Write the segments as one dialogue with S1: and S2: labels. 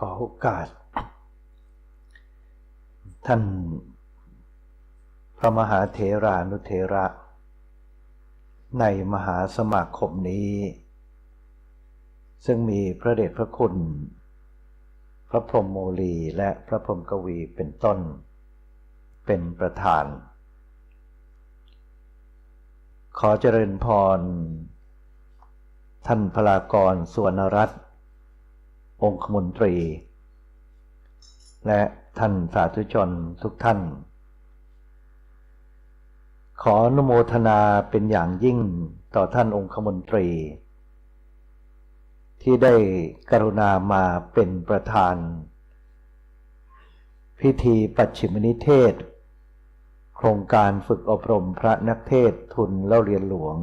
S1: ขอโอกาส ท่าน พระมหาเถรานุเถระ ในมหาสมาคมนี้ ซึ่งมีพระเดชพระคุณ พระพรหมโมลีและพระพรหมกวีเป็นต้น เป็นประธาน ขอเจริญพร ท่านพลากรสวนรัตน์ องคมนตรี และท่านสาธุชนทุกท่าน ขออนุโมทนาเป็นอย่างยิ่งต่อท่านองคมนตรี ที่ได้กรุณามาเป็นประธาน พิธีปัจฉิมนิเทศ โครงการฝึกอบรมพระนักเทศทุนเล่าเรียนหลวง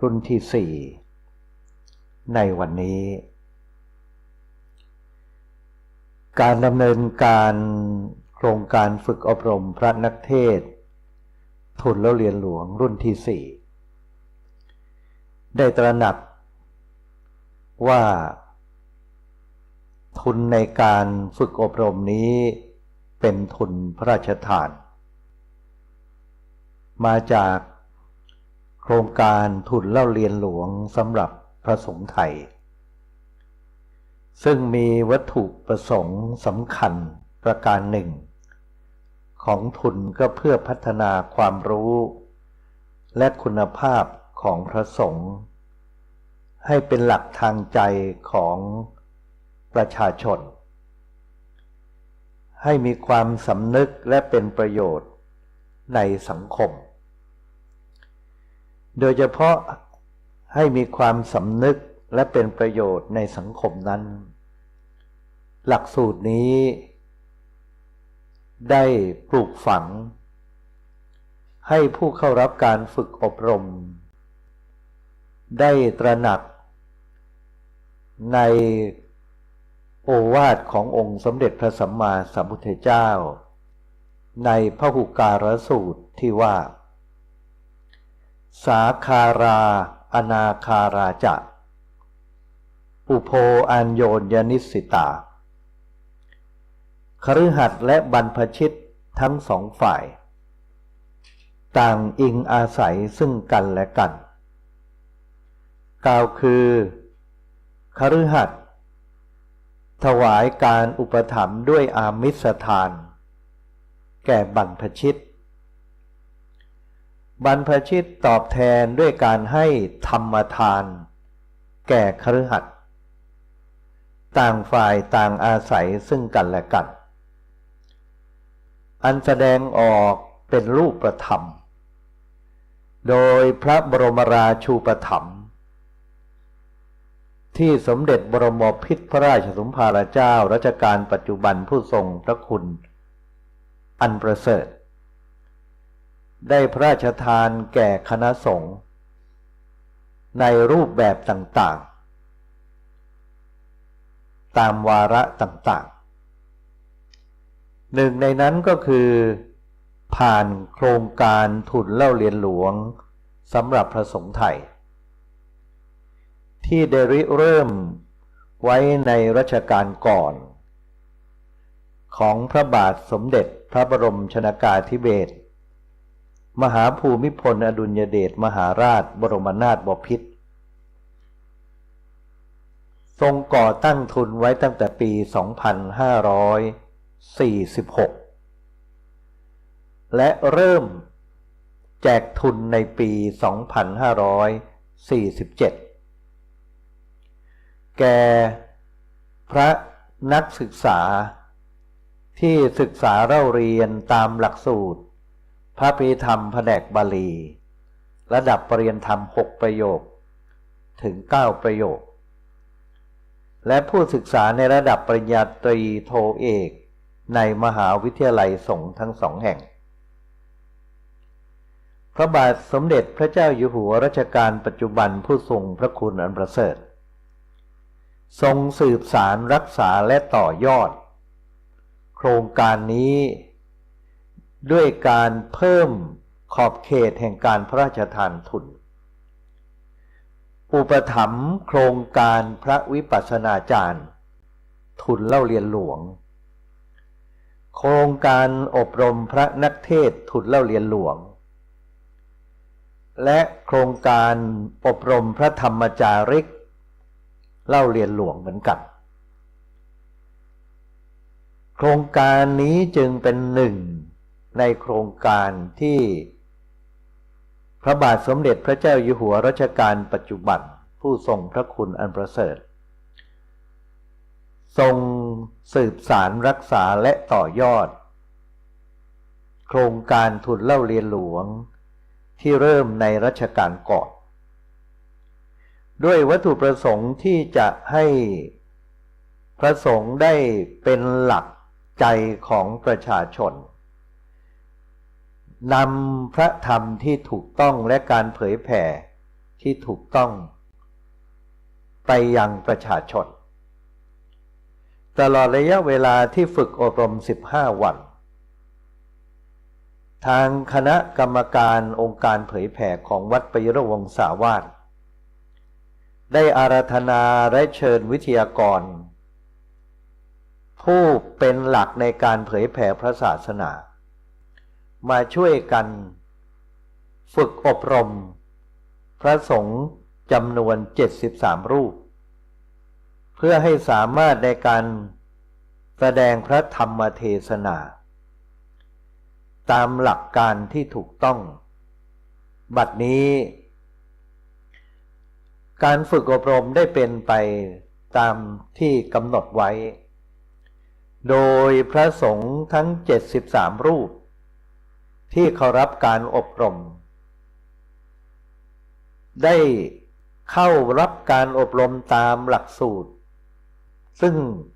S1: รุ่นที่สี่ในวันนี้ การดำเนินการโครงการฝึกอบรมพระนักเทศ ทุนแล้วเรียนหลวงรุ่นที่สี่ได้ตระหนักว่าทุนในการฝึกอบรมนี้เป็นทุนพระราชทาน มาจากโครงการทุนเล่าเรียนหลวงสำหรับพระสงฆ์ไทย ซึ่งมีวัตถุประสงค์สำคัญประการหนึ่ง ของทุนก็เพื่อพัฒนาความรู้ และคุณภาพของพระสงฆ์ให้เป็นหลักทางใจของประชาชน ให้มีความสำนึกและเป็นประโยชน์ในสังคม โดยเฉพาะให้มีความสำนึก และเป็นประโยชน์ในสังคมนั้น หลักสูตรนี้ ได้ปลูกฝัง ให้ผู้เข้ารับการฝึกอบรม ได้ตระหนัก ในโอวาทขององค์สมเด็จพระสัมมาสัมพุทธเจ้า ในพระหุการสูตรที่ว่า สาคารา อนาคาราจะ อุโพอัญโยนยนิสิตา คฤหัสถ์และบรรพชิตทั้งสองฝ่าย ต่างอิงอาศัยซึ่งกันและกัน กล่าวคือคฤหัสถ์ถวายการอุปถัมภ์ด้วยอามิสทาน แก่บรรพชิต บรรพชิตตอบแทนด้วยการให้ธรรมทาน แก่คฤหัสถ์ ต่างฝ่ายต่างอาศัยซึ่งกันและกัน อันแสดงออกเป็นรูปประธรรม โดยพระบรมราชูปถัมภ์ที่สมเด็จบรมพิตรพระราชสมภารเจ้ารัชกาลปัจจุบันผู้ทรงพระคุณ อันประเสริฐ ได้พระราชทานแก่คณะสงฆ์ในรูปแบบต่างๆ ตามวาระต่างๆ หนึ่งในนั้นก็คือ ผ่านโครงการทุนเล่าเรียนหลวงสำหรับพระสงฆ์ไทย ที่ได้ริเริ่มไว้ในรัชกาลก่อน ของพระบาทสมเด็จพระบรมชนากาธิเบศรมหาภูมิพลอดุลยเดชมหาราชบรมนาถบพิตร ทรงก่อตั้งทุนไว้ตั้งแต่ปี 2546 และเริ่มแจกทุนในปี 2547 แก่พระนักศึกษาที่ศึกษาเล่าเรียนตามหลักสูตร พระพิธรรมแผนกบาลี ระดับปรริยนธรรมหกประโยค ถึงเก้าประโยค และผู้ศึกษาในระดับปริญญาตรีโทเอก ในมหาวิทยาลัยสงฆ์ทั้งสองแห่ง พระบาทสมเด็จพระเจ้าอยู่หัวรัชกาลปัจจุบันผู้ทรงพระคุณอันประเสริฐ ทรงสืบสารรักษาและต่อยอด โครงการนี้ด้วยการเพิ่มขอบเขตแห่งการพระราชทานทุน อุปถัมภ์โครงการพระวิปัสสนาจารย์ ทุนเล่าเรียนหลวง โครงการอบรมพระนักเทศทุนเล่าเรียนหลวง และโครงการอบรมพระธรรมจาริก เล่าเรียนหลวงเหมือนกัน โครงการนี้จึงเป็นหนึ่งในโครงการที่ พระบาทสมเด็จพระเจ้าอยู่หัวรัชกาลปัจจุบันผู้ทรงพระคุณอันประเสริฐ ทรงสืบสารรักษาและต่อยอด โครงการทุนเล่าเรียนหลวงที่เริ่มในรัชกาลก่อนด้วยวัตถุประสงค์ที่จะให้พระสงฆ์ได้เป็นหลักใจของประชาชน นำพระธรรมที่ถูกต้องและการเผยแผ่ที่ถูกต้อง ไปยังประชาชน ตลอดระยะเวลาที่ฝึกอบรม 15 วัน ทางคณะกรรมการองค์การเผยแผ่ของวัดปยรวงศาวาสได้อาราธนาและเชิญวิทยากร ผู้เป็นหลักในการเผยแผ่พระศาสนา มาช่วยกัน ฝึกอบรม พระสงฆ์จำนวน 73 รูป เพื่อให้สามารถในการแสดงพระธรรมเทศนา ตามหลักการที่ถูกต้อง บัดนี้ การฝึกอบรมได้เป็นไปตามที่กำหนดไว้ โดยพระสงฆ์ทั้ง 73 รูป ที่เขารับการอบรม ได้เข้ารับการอบรมตามหลักสูตร ซึ่ง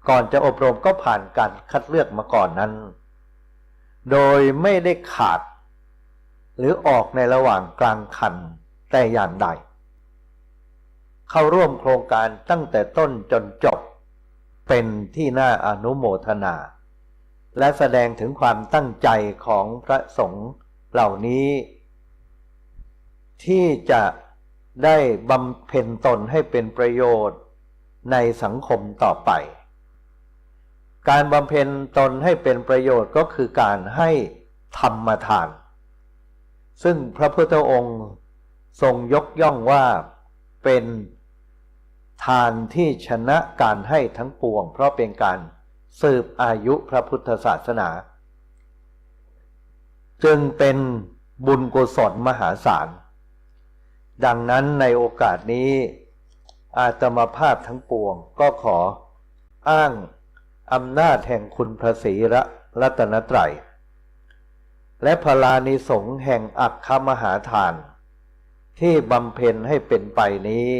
S1: ก่อนจะอบรมก็ผ่านการคัดเลือกมาก่อนนั้น โดยไม่ได้ขาด หรือออกในระหว่างกลางคันแต่อย่างใด เข้าร่วมโครงการตั้งแต่ต้นจนจบ เป็นที่น่าอนุโมทนา และแสดงถึงความตั้งใจของพระสงฆ์เหล่านี้ ที่จะได้บำเพ็ญตนให้เป็นประโยชน์ในสังคมต่อไป การบำเพ็ญตนให้เป็นประโยชน์ก็คือการให้ธรรมทาน ซึ่งพระพุทธองค์ทรงยกย่องว่าเป็นทานที่ชนะการให้ทั้งปวง เพราะเป็นการ สืบอายุพระพุทธศาสนา จึงเป็นบุญกุศลมหาศาล ดังนั้นในโอกาสนี้ อาตมาภาพทั้งปวงก็ขออ้างอำนาจแห่งคุณพระศรีระรัตนตรัย และพลานิสงแห่งอักขมหาทาน ที่บำเพ็ญให้เป็นไปนี้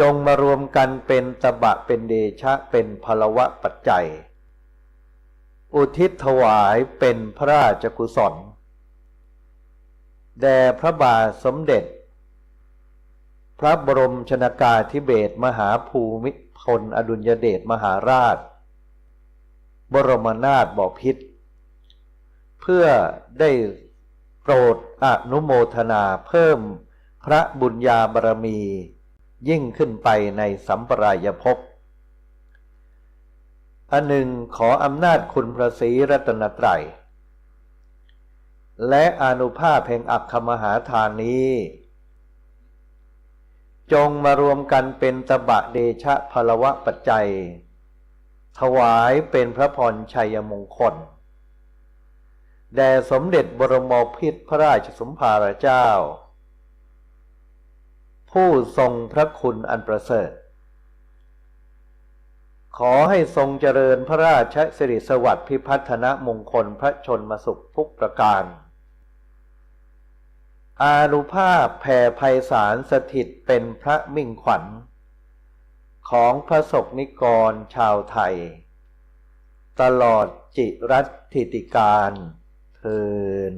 S1: จงมารวมกันเป็นตบะเป็นเดชะเป็นพลวะปัจจัย อุทิศถวายเป็นพระราชกุศล แด่พระบาทสมเด็จ พระบรมชนากาธิเบศมหาภูมิพลอดุลยเดชมหาราช บรมนาถบพิษเพื่อได้โปรดอนุโมทนาเพิ่มพระบุญญาบารมี ยิ่งขึ้นไปในสัมปรายภพอันหนึ่งขออำนาจคุณพระศรีรัตนตรัย และอนุภาพแห่งอักขมหาทานนี้ จงมารวมกันเป็นตบะเดชะพลวะปัจจัย ถวายเป็นพระพรชัยมงคล แด่สมเด็จบรมพิตรพระราชสมภารเจ้า ผู้ทรงพระคุณอันประเสริฐ ขอให้ทรงเจริญพระราชสิริสวัสดิ์พิพัฒนมงคลพระชนมสุขทุกประการ อานุภาพแผ่ภัยสารสถิตเป็นพระมิ่งขวัญ ของพระศกนิกรชาวไทย ตลอดจิรัติติการเทิน